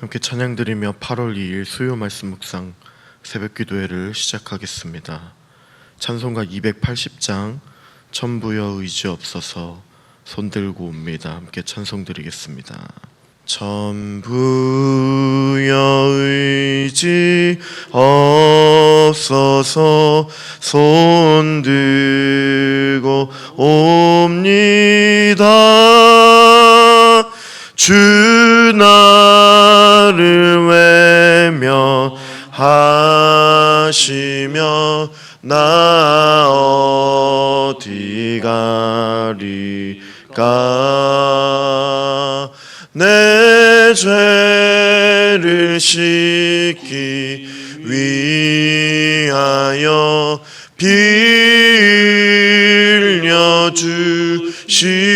함께 찬양드리며 8월 2일 수요 말씀 묵상 새벽 기도회를 시작하겠습니다. 찬송가 280장 천부여 의지 없어서 손 들고 옵니다. 함께 찬송 드리겠습니다. 천부여 의지 없어서 손 들고 옵니다. 주나 를 외면하시며 나 어디 가리까? 내 죄를 씻기 위하여 빌려 주시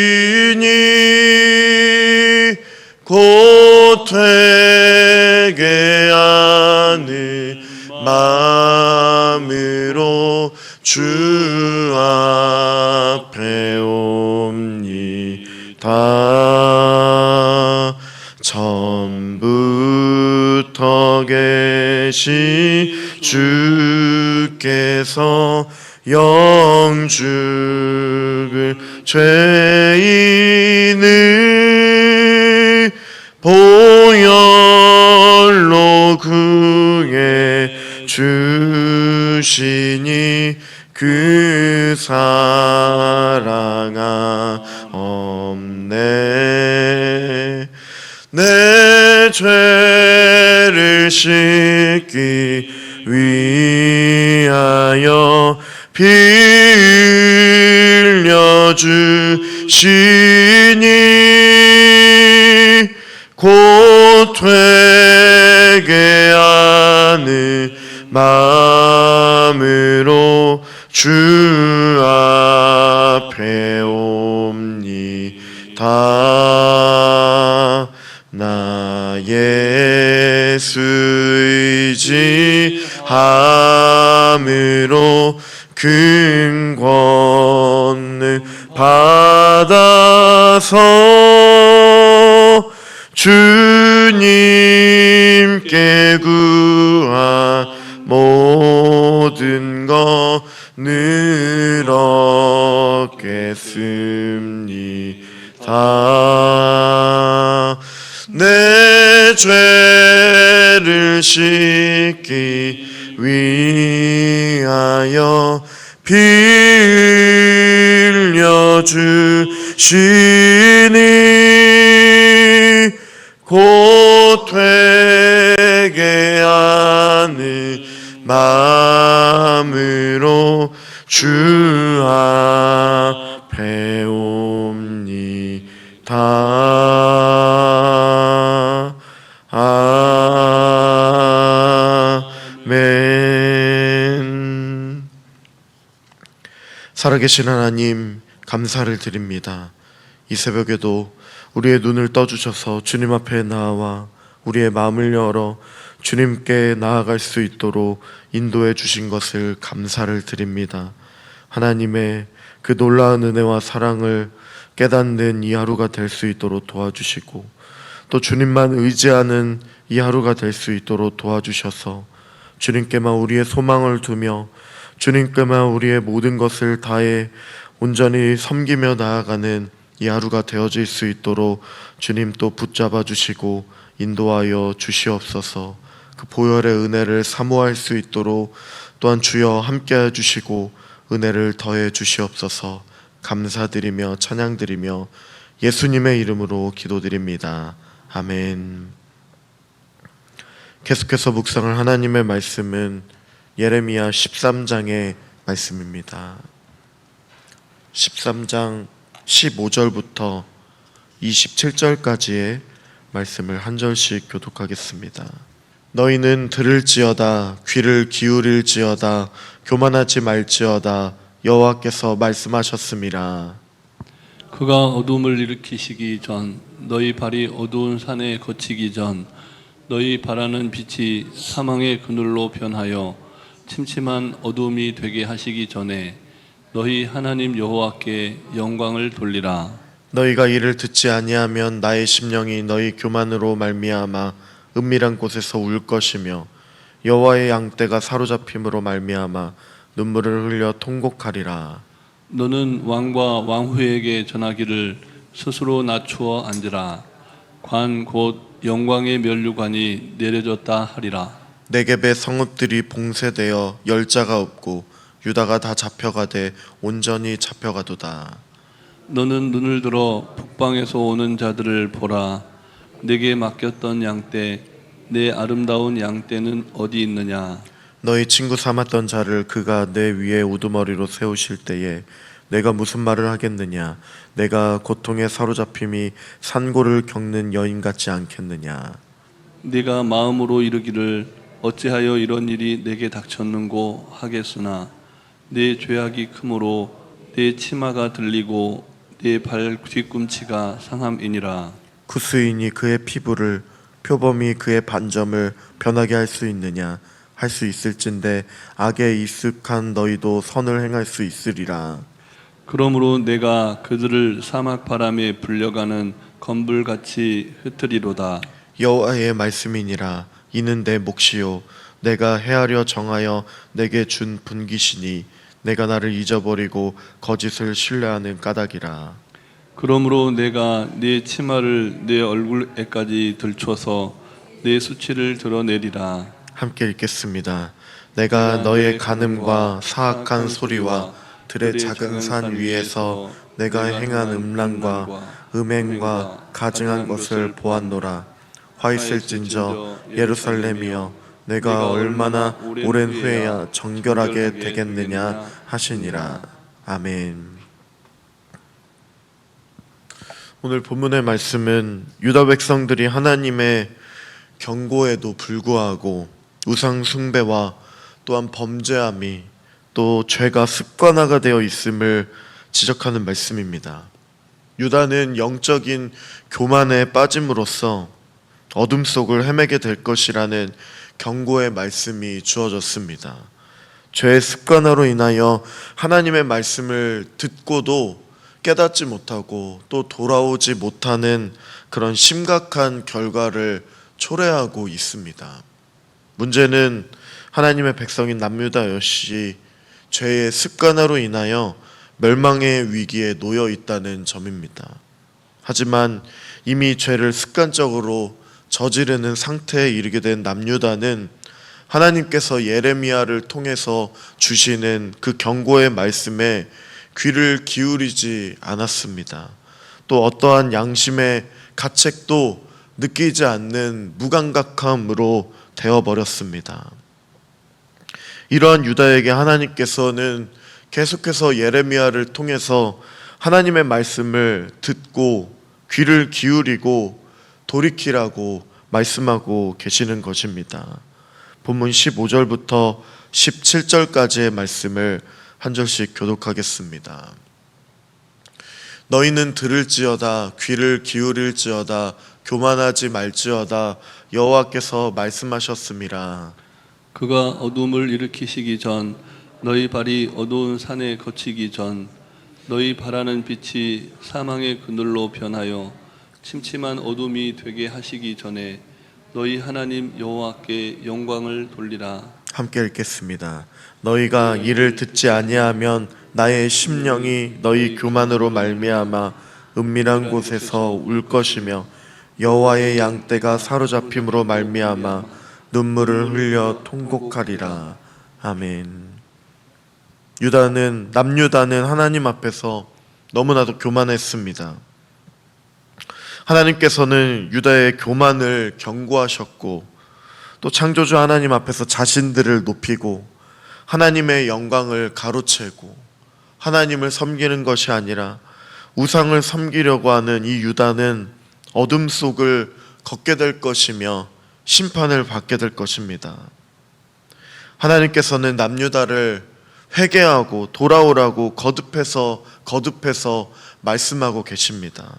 마음으로 주 앞에 옵니다. 처음부터 계신 주께서 영죽을 죄인을 보혈로 구해 주시니 그 사랑아 없네. 내 죄를 씻기 위하여 빌려 주시니 곧 되게 하는 마음으로 주 앞에 옵니다. 나 예수 의지함으로 큰 권능 받아서 주님 얻겠습니다. 내 죄를 씻기 위하여 빌려 주시니 곧 되게 하는 마 살아계신 하나님, 감사를 드립니다. 이 새벽에도 우리의 눈을 떠주셔서 주님 앞에 나와 우리의 마음을 열어 주님께 나아갈 수 있도록 인도해 주신 것을 감사를 드립니다. 하나님의 그 놀라운 은혜와 사랑을 깨닫는 이 하루가 될 수 있도록 도와주시고 또 주님만 의지하는 이 하루가 될 수 있도록 도와주셔서 주님께만 우리의 소망을 두며 주님께만 우리의 모든 것을 다해 온전히 섬기며 나아가는 이 하루가 되어질 수 있도록 주님 또 붙잡아 주시고 인도하여 주시옵소서 그 보혈의 은혜를 사모할 수 있도록 또한 주여 함께해 주시고 은혜를 더해 주시옵소서 감사드리며 찬양드리며 예수님의 이름으로 기도드립니다. 아멘. 계속해서 묵상할 하나님의 말씀은 예레미야 13장의 말씀입니다. 13장 15절부터 27절까지의 말씀을 한 절씩 교독하겠습니다. 너희는 들을지어다 귀를 기울일지어다 교만하지 말지어다 여호와께서 말씀하셨습니다. 그가 어둠을 일으키시기 전 너희 발이 어두운 산에 거치기 전 너희 바라는 빛이 사망의 그늘로 변하여 침침한 어둠이 되게 하시기 전에 너희 하나님 여호와께 영광을 돌리라. 너희가 이를 듣지 아니하면 나의 심령이 너희 교만으로 말미암아 은밀한 곳에서 울 것이며 여호와의 양떼가 사로잡힘으로 말미암아 눈물을 흘려 통곡하리라. 너는 왕과 왕후에게 전하기를 스스로 낮추어 앉으라. 관 곧 영광의 면류관이 내려졌다 하리라 내geb의 성읍들이 봉쇄되어 열자가 없고 유다가 다 잡혀가되 온전히 잡혀가도다. 너는 눈을 들어 북방에서 오는 자들을 보라. 내게 맡겼던 양떼 내 아름다운 양떼는 어디 있느냐? 너희 친구 삼았던 자를 그가 내 위에 우두머리로 세우실 때에 내가 무슨 말을 하겠느냐? 내가 고통에 사로잡힘이 산고를 겪는 여인 같지 않겠느냐? 네가 마음으로 이르기를 어찌하여 이런 일이 내게 닥쳤는고 하겠으나 내 죄악이 크므로 내 치마가 들리고 내 발 뒤꿈치가 상함이니라. 구스인이 그의 피부를 표범이 그의 반점을 변하게 할 수 있느냐? 할 수 있을진데 악에 익숙한 너희도 선을 행할 수 있으리라. 그러므로 내가 그들을 사막 바람에 불려가는 건불같이 흩으리로다. 여호와의 말씀이니라 이는 내 몫이요 내가 헤아려 정하여 내게 준 분기시니 내가 나를 잊어버리고 거짓을 신뢰하는 까닭이라 그러므로 내가 네 치마를 내 얼굴에까지 들춰서 내 수치를 드러내리라 함께 읽겠습니다. 내가 너의 간음과 사악한 소리와 들의 작은 산 위에서 내가 행한 음란과 음행과 가증한 것을 보았노라. 화 있을진저 예루살렘이여 내가 얼마나 오랜 후에야 정결하게 되겠느냐 하시니라. 아멘. 오늘 본문의 말씀은 유다 백성들이 하나님의 경고에도 불구하고 우상 숭배와 또한 범죄함이 또 죄가 습관화가 되어 있음을 지적하는 말씀입니다. 유다는 영적인 교만에 빠짐으로써 어둠 속을 헤매게 될 것이라는 경고의 말씀이 주어졌습니다. 죄의 습관화로 인하여 하나님의 말씀을 듣고도 깨닫지 못하고 또 돌아오지 못하는 그런 심각한 결과를 초래하고 있습니다. 문제는 하나님의 백성인 남유다 역시 죄의 습관화로 인하여 멸망의 위기에 놓여 있다는 점입니다. 하지만 이미 죄를 습관적으로 저지르는 상태에 이르게 된 남유다는 하나님께서 예레미야를 통해서 주시는 그 경고의 말씀에 귀를 기울이지 않았습니다. 또 어떠한 양심의 가책도 느끼지 않는 무감각함으로 되어버렸습니다. 이러한 유다에게 하나님께서는 계속해서 예레미야를 통해서 하나님의 말씀을 듣고 귀를 기울이고 돌이키라고 말씀하고 계시는 것입니다. 본문 15절부터 17절까지의 말씀을 한 절씩 교독하겠습니다. 너희는 들을지어다 귀를 기울일지어다 교만하지 말지어다 여호와께서 말씀하셨음이라 그가 어둠을 일으키시기 전 너희 발이 어두운 산에 거치기 전 너희 바라는 빛이 사망의 그늘로 변하여 침침한 어둠이 되게 하시기 전에 너희 하나님 여호와께 영광을 돌리라 함께 읽겠습니다. 너희가 이를 듣지 아니하면 나의 심령이 너희 교만으로 말미암아 은밀한 곳에서 울 것이며 여호와의 양떼가 사로잡힘으로 말미암아 눈물을 흘려 통곡하리라. 아멘. 유다는 남유다는 하나님 앞에서 너무나도 교만했습니다. 하나님께서는 유다의 교만을 경고하셨고 또 창조주 하나님 앞에서 자신들을 높이고 하나님의 영광을 가로채고 하나님을 섬기는 것이 아니라 우상을 섬기려고 하는 이 유다는 어둠 속을 걷게 될 것이며 심판을 받게 될 것입니다. 하나님께서는 남유다를 회개하고 돌아오라고 거듭해서 거듭해서 말씀하고 계십니다.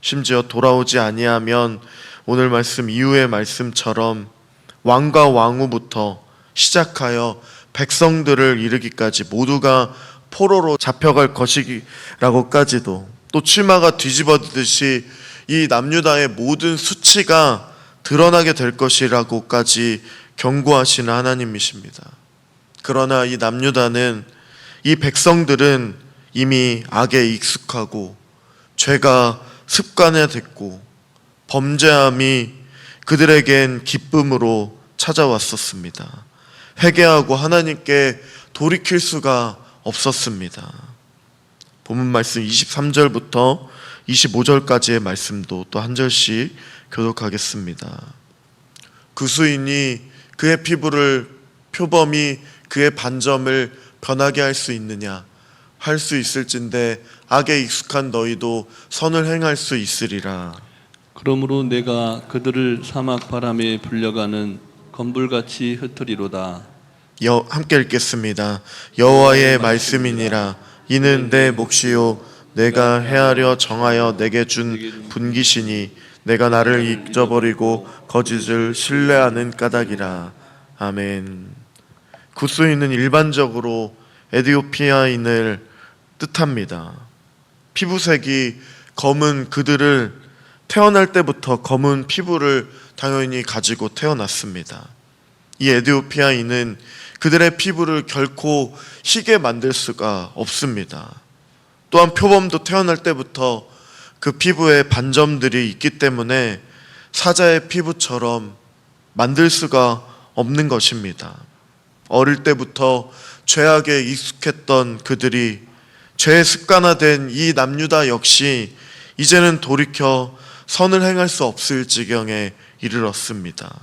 심지어 돌아오지 아니하면 오늘 말씀 이후의 말씀처럼 왕과 왕후부터 시작하여 백성들을 이르기까지 모두가 포로로 잡혀갈 것이라고까지도 또 치마가 뒤집어지듯이 이 남유다의 모든 수치가 드러나게 될 것이라고까지 경고하시는 하나님이십니다. 그러나 이 남유다는 이 백성들은 이미 악에 익숙하고 죄가 습관화됐고 범죄함이 그들에겐 기쁨으로 찾아왔었습니다. 회개하고 하나님께 돌이킬 수가 없었습니다. 본문 말씀 23절부터 25절까지의 말씀도 또 한 절씩 교독하겠습니다. 그 수인이 그의 피부를 표범이 그의 반점을 변하게 할 수 있느냐? 할 수 있을진데 악에 익숙한 너희도 선을 행할 수 있으리라. 그러므로 내가 그들을 사막 바람에 불려가는 건불같이 흩으리로다. 여, 함께 읽겠습니다. 여호와의 말씀이니라. 이는 내 몫이요 내가 헤아려 정하여 내게 준 분기시니 내가 나를 잊어버리고 거짓을 신뢰하는 까닭이라. 아멘. 구스인은 일반적으로 에디오피아인을 뜻합니다. 피부색이 검은 그들을 태어날 때부터 검은 피부를 당연히 가지고 태어났습니다. 이 에디오피아인은 그들의 피부를 결코 희게 만들 수가 없습니다. 또한 표범도 태어날 때부터 그 피부에 반점들이 있기 때문에 사자의 피부처럼 만들 수가 없는 것입니다. 어릴 때부터 죄악에 익숙했던 그들이 죄의 습관화된 이 남유다 역시 이제는 돌이켜 선을 행할 수 없을 지경에 이르렀습니다.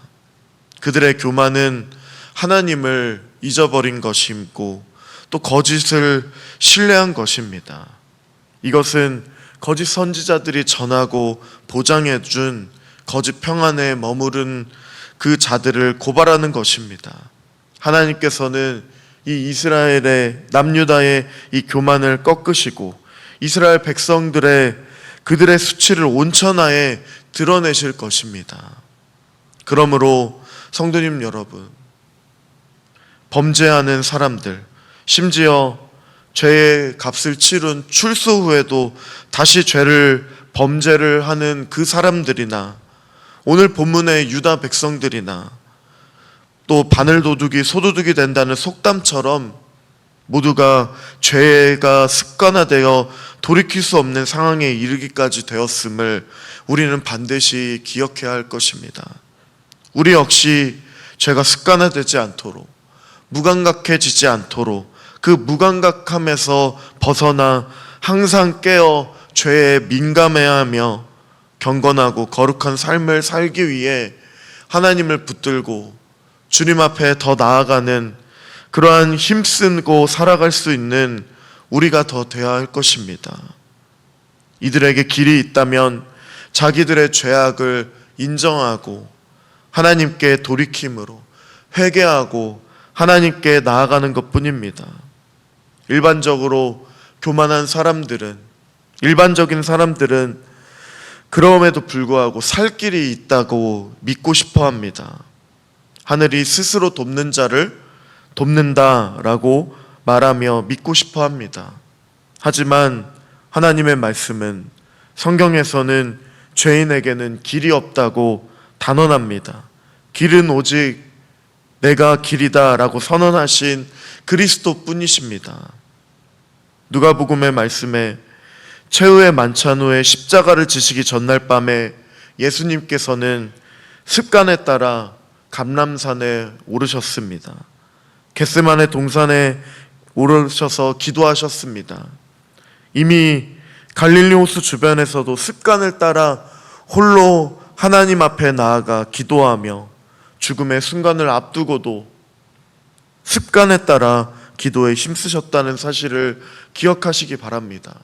그들의 교만은 하나님을 잊어버린 것이고 또 거짓을 신뢰한 것입니다. 이것은 거짓 선지자들이 전하고 보장해 준 거짓 평안에 머무른 그 자들을 고발하는 것입니다. 하나님께서는 이 이스라엘의 남유다의 이 교만을 꺾으시고 이스라엘 백성들의 그들의 수치를 온천하에 드러내실 것입니다. 그러므로 성도님 여러분, 범죄하는 사람들, 심지어 죄의 값을 치른 출소 후에도 다시 죄를 범죄를 하는 그 사람들이나 오늘 본문의 유다 백성들이나 또 바늘 도둑이 소도둑이 된다는 속담처럼 모두가 죄가 습관화되어 돌이킬 수 없는 상황에 이르기까지 되었음을 우리는 반드시 기억해야 할 것입니다. 우리 역시 죄가 습관화되지 않도록 무감각해지지 않도록 그 무감각함에서 벗어나 항상 깨어 죄에 민감해야 하며 경건하고 거룩한 삶을 살기 위해 하나님을 붙들고 주님 앞에 더 나아가는 그러한 힘쓰고 살아갈 수 있는 우리가 더 되어야 할 것입니다. 이들에게 길이 있다면 자기들의 죄악을 인정하고 하나님께 돌이킴으로 회개하고 하나님께 나아가는 것 뿐입니다. 일반적으로 교만한 사람들은, 일반적인 사람들은 그럼에도 불구하고 살 길이 있다고 믿고 싶어 합니다. 하늘이 스스로 돕는 자를 돕는다라고 말하며 믿고 싶어 합니다. 하지만 하나님의 말씀은 성경에서는 죄인에게는 길이 없다고 단언합니다. 길은 오직 내가 길이다라고 선언하신 그리스도 뿐이십니다. 누가복음의 말씀에 최후의 만찬 후에 십자가를 지시기 전날 밤에 예수님께서는 습관에 따라 감람산에 오르셨습니다. 겟세만의 동산에 오르셔서 기도하셨습니다. 이미 갈릴리 호수 주변에서도 습관을 따라 홀로 하나님 앞에 나아가 기도하며 죽음의 순간을 앞두고도 습관에 따라 기도에 힘쓰셨다는 사실을 기억하시기 바랍니다.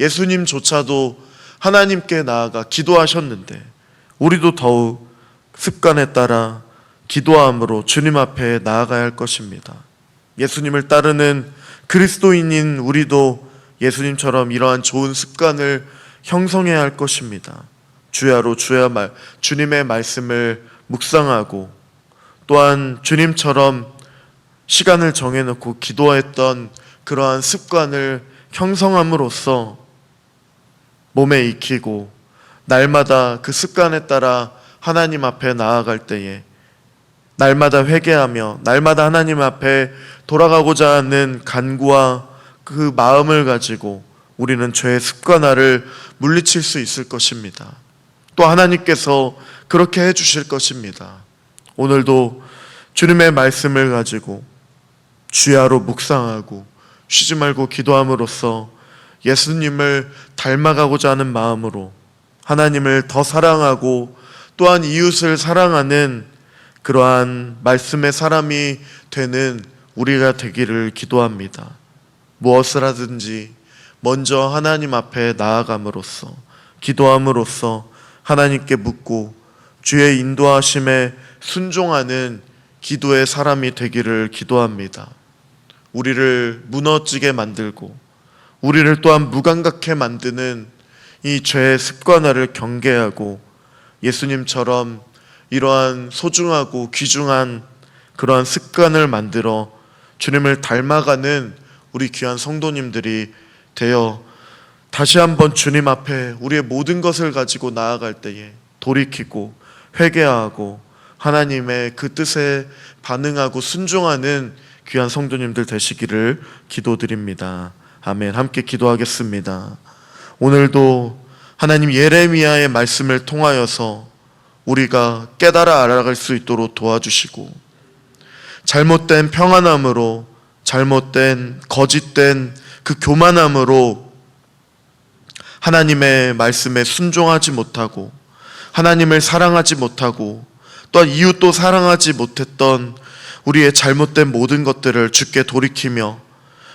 예수님조차도 하나님께 나아가 기도하셨는데 우리도 더욱 습관에 따라 기도함으로 주님 앞에 나아가야 할 것입니다. 예수님을 따르는 그리스도인인 우리도 예수님처럼 이러한 좋은 습관을 형성해야 할 것입니다. 주야로 주야 말 주님의 말씀을 묵상하고 또한 주님처럼 시간을 정해놓고 기도했던 그러한 습관을 형성함으로써 몸에 익히고 날마다 그 습관에 따라 하나님 앞에 나아갈 때에 날마다 회개하며 날마다 하나님 앞에 돌아가고자 하는 간구와 그 마음을 가지고 우리는 죄의 습관화를 물리칠 수 있을 것입니다. 또 하나님께서 그렇게 해 주실 것입니다. 오늘도 주님의 말씀을 가지고 주야로 묵상하고 쉬지 말고 기도함으로써 예수님을 닮아가고자 하는 마음으로 하나님을 더 사랑하고 또한 이웃을 사랑하는 그러한 말씀의 사람이 되는 우리가 되기를 기도합니다. 무엇을 하든지 먼저 하나님 앞에 나아감으로써 기도함으로써 하나님께 묻고 주의 인도하심에 순종하는 기도의 사람이 되기를 기도합니다. 우리를 무너지게 만들고 우리를 또한 무감각해 만드는 이 죄의 습관화를 경계하고 예수님처럼 이러한 소중하고 귀중한 그러한 습관을 만들어 주님을 닮아가는 우리 귀한 성도님들이 되어 다시 한번 주님 앞에 우리의 모든 것을 가지고 나아갈 때에 돌이키고 회개하고 하나님의 그 뜻에 반응하고 순종하는 귀한 성도님들 되시기를 기도드립니다. 아멘. 함께 기도하겠습니다. 오늘도 하나님 예레미야의 말씀을 통하여서 우리가 깨달아 알아갈 수 있도록 도와주시고 잘못된 평안함으로 잘못된 거짓된 그 교만함으로 하나님의 말씀에 순종하지 못하고 하나님을 사랑하지 못하고 또한 이웃도 사랑하지 못했던 우리의 잘못된 모든 것들을 주께 돌이키며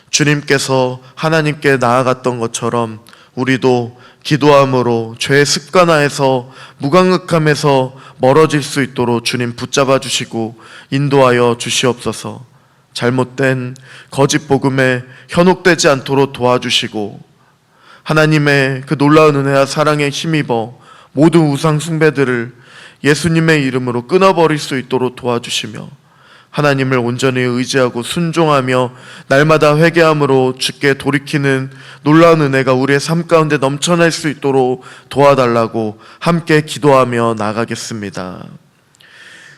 주님께서 하나님께 나아갔던 것처럼 우리도 기도함으로 죄의 습관화에서 무감각함에서 멀어질 수 있도록 주님 붙잡아 주시고 인도하여 주시옵소서. 잘못된 거짓 복음에 현혹되지 않도록 도와주시고 하나님의 그 놀라운 은혜와 사랑에 힘입어 모든 우상 숭배들을 예수님의 이름으로 끊어버릴 수 있도록 도와주시며 하나님을 온전히 의지하고 순종하며 날마다 회개함으로 주께 돌이키는 놀라운 은혜가 우리의 삶 가운데 넘쳐날 수 있도록 도와달라고 함께 기도하며 나가겠습니다.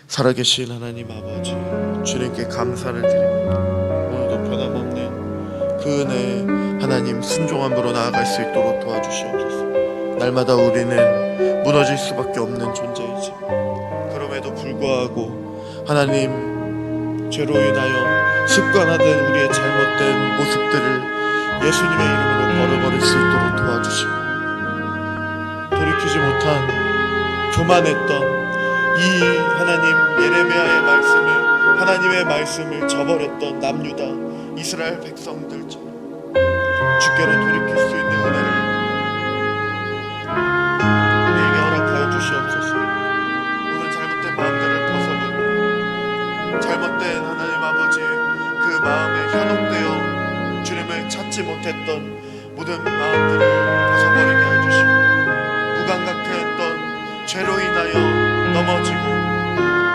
살아계신 하나님 아버지 주님께 감사를 드립니다. 오늘도 변함없는 그 은혜 하나님 순종함으로 나아갈 수 있도록 도와주시옵소서. 날마다 우리는 무너질 수밖에 없는 존재이지. 그럼에도 불구하고 하나님 죄로 인하여 습관화된 우리의 잘못된 모습들을 예수님의 이름으로 버려버릴 수 있도록 도와주시고 돌이키지 못한 교만했던 이 하나님 예레미야의 말씀을 하나님의 말씀을 저버렸던 남유다 이스라엘 백성들처럼 주께로 돌이킬 수 있는 은혜를 찾지 못했던 모든 마음들을 벗어버리게 해주시고 무감각해 했던 죄로 인하여 넘어지고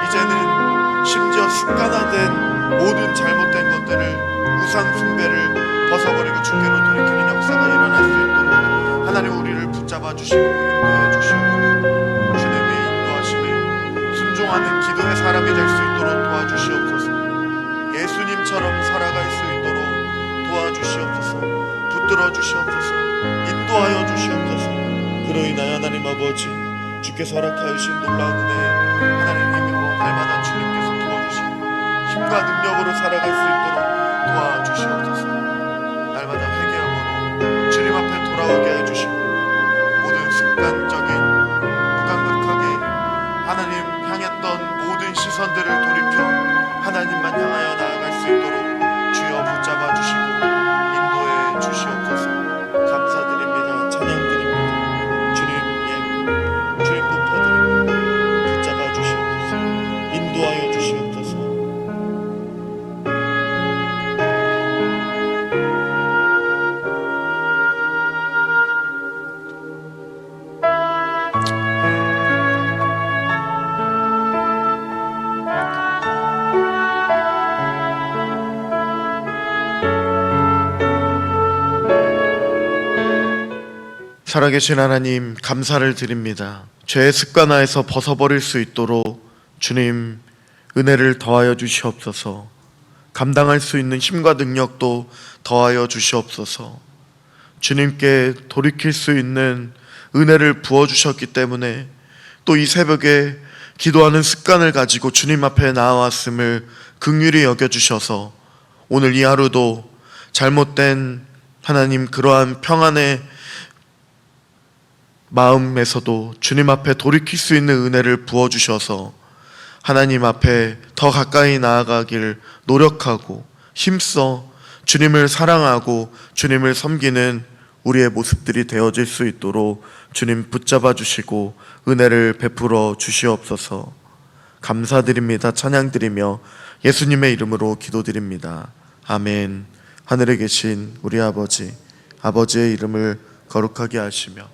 이제는 심지어 습관화된 모든 잘못된 것들을 우상 숭배를 벗어버리고 주께로 돌이키는 역사가 일어날 수 있도록 하나님 우리를 붙잡아 주시고 인도해 주시옵소서. 주님의 인도하심에 순종하는 기도의 사람이 될 수 있도록 도와주시옵소서. 예수님처럼 살아갈 수 있도록 도와주시옵소서 붙들어 주시옵소서 인도하여 주시옵소서. 그로 인하여 하나님 아버지 주께서 허락하여 주신 놀라운 은혜 하나님 힘으로 날마다 주님께서 도와주시고 힘과 능력으로 살아갈 수 있도록 도와주시옵소서. 날마다 회개함으로 주님 앞에 돌아오게 해주시고 모든 습관적인 무감각하게 하나님 향했던 모든 시선들을 돌이켜 하나님만 향하여 나아 살아계신 하나님 감사를 드립니다. 죄의 습관화에서 벗어버릴 수 있도록 주님 은혜를 더하여 주시옵소서. 감당할 수 있는 힘과 능력도 더하여 주시옵소서. 주님께 돌이킬 수 있는 은혜를 부어 주셨기 때문에 또 이 새벽에 기도하는 습관을 가지고 주님 앞에 나아왔음을 긍휼히 여겨 주셔서 오늘 이 하루도 잘못된 하나님 그러한 평안의 마음에서도 주님 앞에 돌이킬 수 있는 은혜를 부어 주셔서 하나님 앞에 더 가까이 나아가길 노력하고 힘써 주님을 사랑하고 주님을 섬기는 우리의 모습들이 되어질 수 있도록 주님 붙잡아 주시고 은혜를 베풀어 주시옵소서 감사드립니다. 찬양드리며 예수님의 이름으로 기도드립니다. 아멘. 하늘에 계신 우리 아버지, 아버지의 이름을 거룩하게 하시며